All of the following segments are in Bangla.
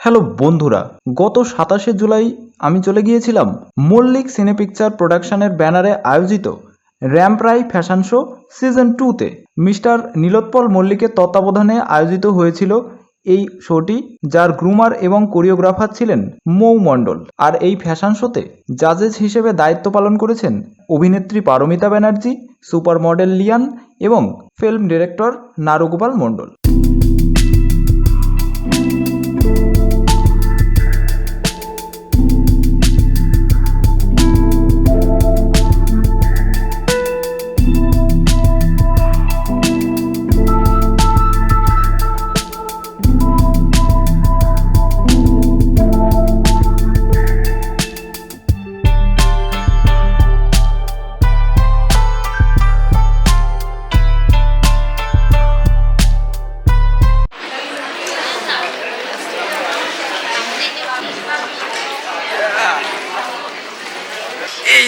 হ্যালো বন্ধুরা, গত সাতাশে জুলাই আমি চলে গিয়েছিলাম মল্লিক সিনে পিকচার প্রোডাকশনের ব্যানারে আয়োজিত র্যাম্পরাই ফ্যাশন শো সিজন টুতে। মিস্টার নীলোৎপল মল্লিকের তত্ত্বাবধানে আয়োজিত হয়েছিল এই শোটি, যার গ্রুমার এবং কোরিওগ্রাফার ছিলেন মৌ মণ্ডল। আর এই ফ্যাশন শোতে জাজেস হিসেবে দায়িত্ব পালন করেছেন অভিনেত্রী পারমিতা ব্যানার্জি সুপার মডেল লিয়ান এবং ফিল্ম ডিরেক্টর নারুগোপাল মণ্ডল।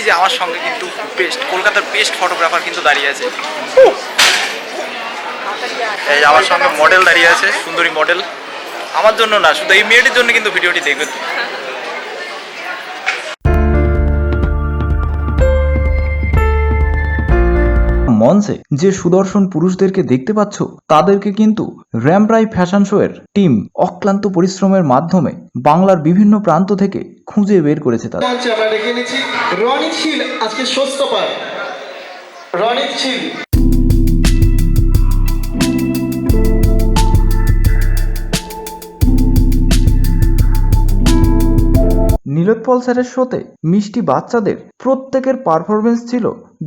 যে আমার সঙ্গে কিন্তু বেস্ট কলকাতার বেস্ট ফটোগ্রাফার কিন্তু দাঁড়িয়ে আছে। এই আমার সঙ্গে মডেল দাঁড়িয়ে আছে, সুন্দরী মডেল আমার জন্য না, শুধু এই মেয়েটির জন্য কিন্তু ভিডিওটি দেখবেন। মঞ্চে যে সুদর্শন পুরুষদেরকে দেখতে পাচ্ছ, তাদেরকে কিন্তু র্যামরাই ফ্যাশন শো এর টিম অক্লান্ত পরিশ্রমের মাধ্যমে বাংলার বিভিন্ন প্রান্ত থেকে খুঁজে বের করেছে তারা। আমরা নিয়েছি আজকে রনি ছিল নীলোৎপল স্যারের শোতে মিষ্টি বাচ্চাদের প্রত্যেকের পারফরমেন্স ছিল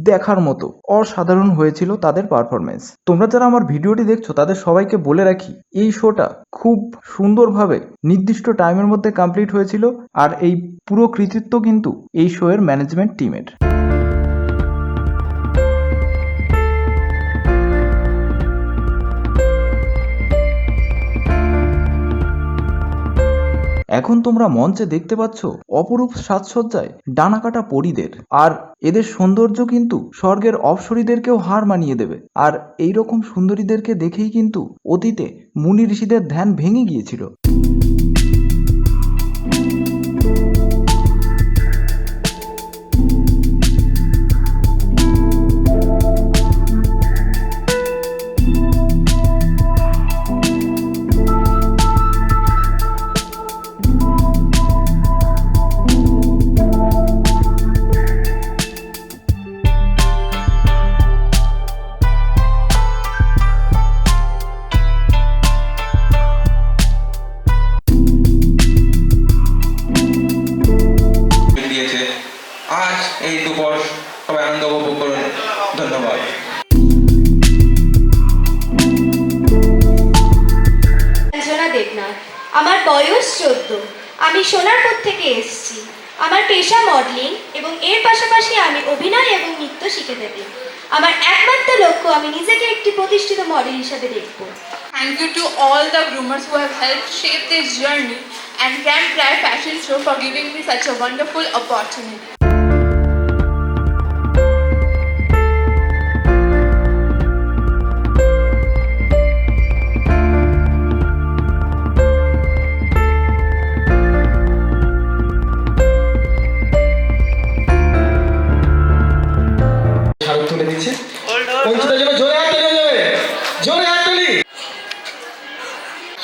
দেখার মতো। অসাধারণ হয়েছিল তাদের পারফরমেন্স তোমরা যারা আমার ভিডিওটি দেখছ, তাদের সবাইকে বলে রাখি, এই শোটা খুব সুন্দরভাবে নির্দিষ্ট টাইমের মধ্যে কমপ্লিট হয়েছিল আর এই পুরো কৃতিত্ব কিন্তু এই শো এর ম্যানেজমেন্ট টিমের এখন তোমরা মঞ্চে দেখতে পাচ্ছ অপরূপ সাজসজ্জায় ডানা কাটা পরীদের। আর এদের সৌন্দর্য কিন্তু স্বর্গের অপসরীদেরকেও হার মানিয়ে দেবে। আর এই রকম সুন্দরীদেরকে দেখেই কিন্তু অতীতে মুনি ঋষিদের ধ্যান ভেঙে গিয়েছিল। ধন্যবাদ। আমার বয়স চোদ্দ। আমি সোনারপুর থেকে এসছি। আমার পেশা মডেলিং এবং এর পাশাপাশি আমি অভিনয় এবং নৃত্য শিখে দেবে। আমার একমাত্র লক্ষ্য আমি নিজেকে একটি প্রতিষ্ঠিত মডেল হিসাবে দেখব। Thank you to all the groomers who have help shape this journey and can ply fashion show for giving me such a wonderful opportunity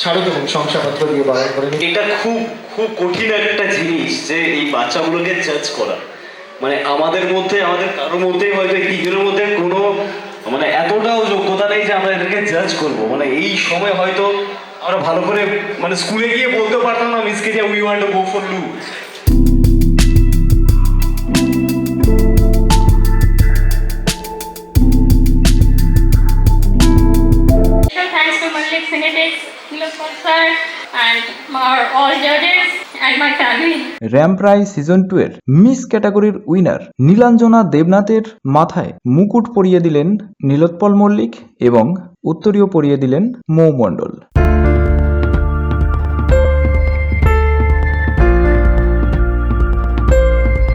স্মারক এবং শংসাপত্র দিয়ে বারণ করে এটা খুব খুব কঠিন একটা জিনিস যে এই বাচ্চাগুলোকে জাজ করা। মানে আমাদের মধ্যে, আমাদের কারোর মধ্যেই হয়তো এই তিনজনের মধ্যে কোনো মানে এতটাও যোগ্যতা নেই যে আমরা এদেরকে জাজ করব। মানে এই সময় হয়তো আমরা ভালো করে মানে স্কুলে গিয়ে বলতে পারতাম না মিসকে যে we want to go for loo and our all judges and my family. র্যাম্পরাই সিজন টু এর মিস ক্যাটাগরির উইনার নীলাঞ্জনা দেবনাথের মাথায় মুকুট পরিয়ে দিলেন নীলোৎপল মল্লিক এবং উত্তরীয় পরিয়ে দিলেন মৌ মণ্ডল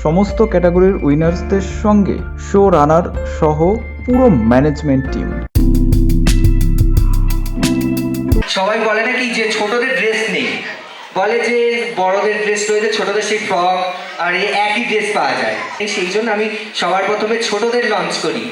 সমস্ত ক্যাটাগরির উইনার্সদের সঙ্গে শো রানার সহ পুরো ম্যানেজমেন্ট টিম সবাই বলে নাকি যে ছোটদের যে বড়দের ড্রেস রয়েছে, ছোটদের সেই ফ্রক আর একই ড্রেস পাওয়া যায়। সেই জন্য আমি সবার প্রথমে ছোটদের লঞ্চ করি।